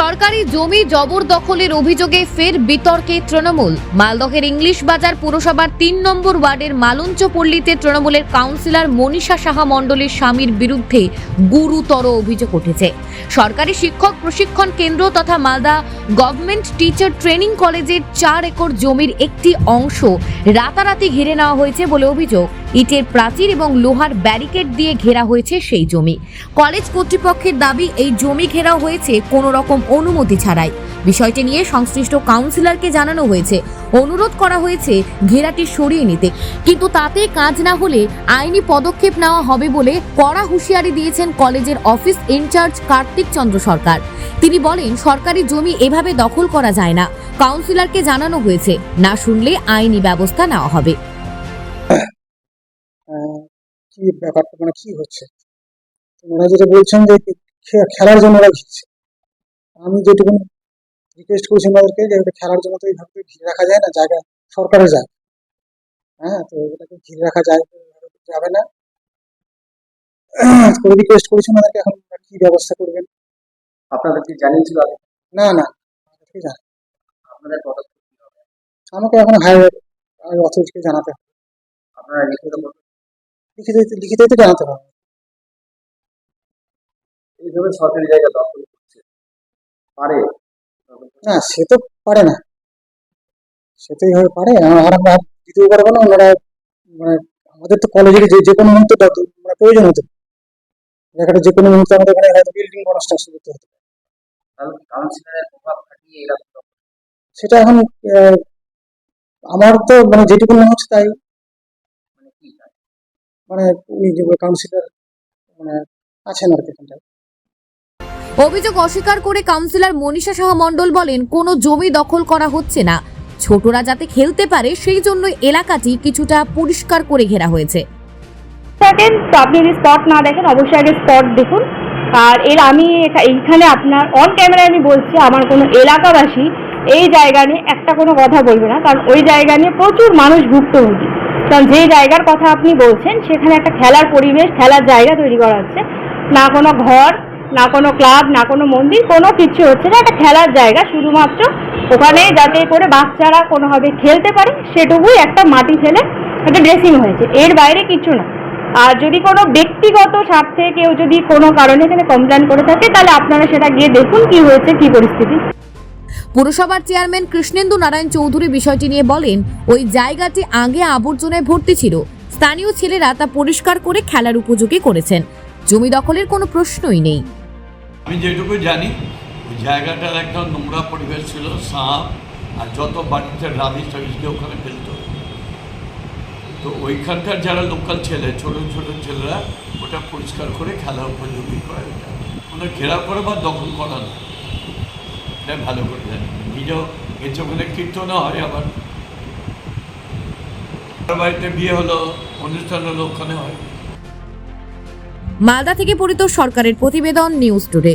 সরকারি জমি জবরদখলের অভিযোগে ফের বিতর্কে তৃণমূল। মালদহের ইংলিশ বাজার পুরসভার তিন নম্বর ওয়ার্ডের মালঞ্চপল্লীতে তৃণমূলের কাউন্সিলর মনীষা সাহা মণ্ডলের স্বামীর বিরুদ্ধে গুরুতর অভিযোগ উঠেছে। সরকারি শিক্ষক প্রশিক্ষণ কেন্দ্র তথা মালদা গভর্নমেন্ট টিচার ট্রেনিং কলেজের চার একর জমির একটি অংশ রাতারাতি ঘিরে নেওয়া হয়েছে বলে অভিযোগ। ইটের প্রাচীর এবং লোহার ব্যারিকেড দিয়ে ঘেরা হয়েছে সেই জমি। কলেজ কর্তৃপক্ষের দাবি, এই জমি ঘেরাও হয়েছে কোনো রকম অনুমতি ছাড়াই। বিষয়টি নিয়ে সংশ্লিষ্ট কাউন্সিলরকে জানানো হয়েছে। অনুরোধ করা হয়েছে ঘেরাটি সরিয়ে নিতে। কিন্তু তাতে কাজ না হলে আইনি পদক্ষেপ নেওয়া হবে বলে কড়া হুঁশিয়ারি দিয়েছেন কলেজের office in charge Kartik Chandra Sarkar. তিনি বলেন, সরকারি জমি এভাবে দখল করা যায় না। কাউন্সিলরকে জানানো হয়েছে, না শুনলে আইনি ব্যবস্থা নেওয়া হবে। কি ব্যাপারটা? মানে কি হচ্ছে? তো ওরা যেটা বলছেন যে খেলার জন্য ওরা ঘিরছে। আমি যেটুকু রিকোয়েস্ট করেছি ওনাদেরকে যে খেলার জন্য তো এইভাবে ঘিরে রাখা যায় না জায়গা সরকারের যায়। হ্যাঁ তো এটাকে ঘিরে রাখা যায় যাবে না। রিকোয়েস্ট করেছি ওনাদেরকে এখন কি ব্যবস্থা করবেন? আপনাদের কি জানিয়েছিল আগে? না না আমাদেরকে জানা- আপনাদের পদক্ষেপ আমাকে এখন হায়ার অথরিটিকে জানাতে হবে। আপনারা লিখিত লিখিত লিখিত জানাতে হবে। এইভাবে সরকারি জায়গা দখল পারে? না সে তো পারে না। সে তো এইভাবে পারে। আর আমরা দিতেও পারব না ওনারা মানে আমাদের তো কলেজের যে যে কোনো মুহূর্তে মানে প্রয়োজন হতো জায়গাটা যে কোনো মুহূর্তে আমাদের এখানে হয়তো বিল্ডিং কনস্ট্রাকশন করতে হতো সেটা এখন আমার তো মানে যেটুকু মনে হচ্ছে তাই। মানে? মানে যে কাউন্সিলর মানে আছেন আর কি এখানটায়। অভিযোগ অস্বীকার করে কাউন্সিলর মনীষা সাহা মণ্ডল বলেন, কোনো জমি দখল করা হচ্ছে না। ছোটরা যাতে খেলতে পারে, সেই জন্য এলাকাটি কিছুটা পরিষ্কার করে ঘেরা হয়েছে। তো আপনি যদি স্পট না দেখেন, অবশ্যই আগে স্পট দেখুন। আর এর আমি এইখানে আপনার অন ক্যামেরায় আমি বলছি, আমার কোনো এলাকাবাসী এই জায়গা নিয়ে একটা কোনো কথা বলবে না। কারণ ওই জায়গা নিয়ে প্রচুর মানুষ ভুক্তভোগী। কারণ যে জায়গার কথা আপনি বলছেন, সেখানে একটা খেলার পরিবেশ, খেলার জায়গা তৈরি করা হচ্ছে। না কোনো ঘর না কোনো ক্লাব, না কোনো মন্দির, কোনো কিছু হচ্ছে না। একটা খেলার জায়গা শুধুমাত্র। ওখানে যাতে করে বাচ্চারা কোনোভাবে খেলতে পারে, সেটুকুই একটা মাটি ফেলে একটা ড্রেসিং হয়েছে। এর বাইরে কিছু না। আর যদি কোনো ব্যক্তিগত স্বার্থে কেউ যদি কোনো কারণে এখানে কমপ্লেন করে থাকে, তাহলে আপনারা সেটা গিয়ে দেখুন কি হয়েছে, কি পরিস্থিতি। পুরসভার চেয়ারম্যান কৃষ্ণেন্দু নারায়ণ চৌধুরী বিষয়টি নিয়ে বলেন, ওই জায়গাটি আগে আবর্জনায় ভর্তি ছিল। স্থানীয় ছেলেরা তা পরিষ্কার করে খেলার উপযোগী করেছেন। জমি দখলের কোনো প্রশ্নই নেই। আমি যেটুকু জানি, ওই জায়গাটার একদম নোংরা পরিবেশ ছিল, সাপ, আর যত বাড়িতে রাবিশ টাবিশকে ওখানে ফেলতো। তো ওইখানকার যারা লোকাল ছেলে, ছোট ছোট ছেলেরা, ওটা পরিষ্কার করে খেলা উপযোগী করে ওটা। কোনো ঘেরাও করে বা দখল করা না। এটা ভালো করে জানি। নিজেও গেছে ওখানে কীর্তনও হয় আবার। বাড়িতে বিয়ে হলো অনুষ্ঠান হলো ওখানে হয়। মালদা থেকে পরিত সরকারের প্রতিবেদন নিউজ টুডে।